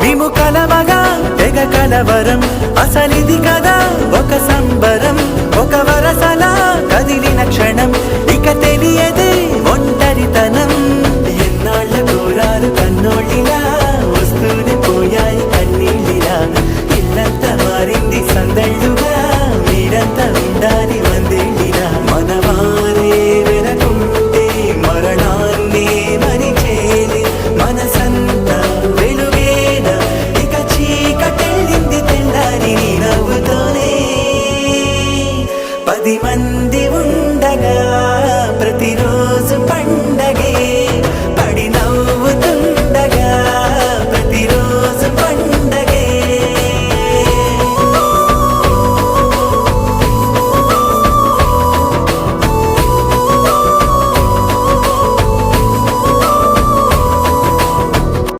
మేము కలవగా తెగ కలవరం. అసలిది కదా ఒక సంబరం. ఒక వరసలా కదిలిన క్షణం. ఇక తెలియదే ఒంటరితనం. ఎన్నాళ్ళ కూరారు కన్నోళ్ళిలా వస్తూనే పోయాయి కన్నీళ్ళిలా ఇల్లంతా మారింది సందళ్ళుగా మీరంతా పది మంది ఉండగా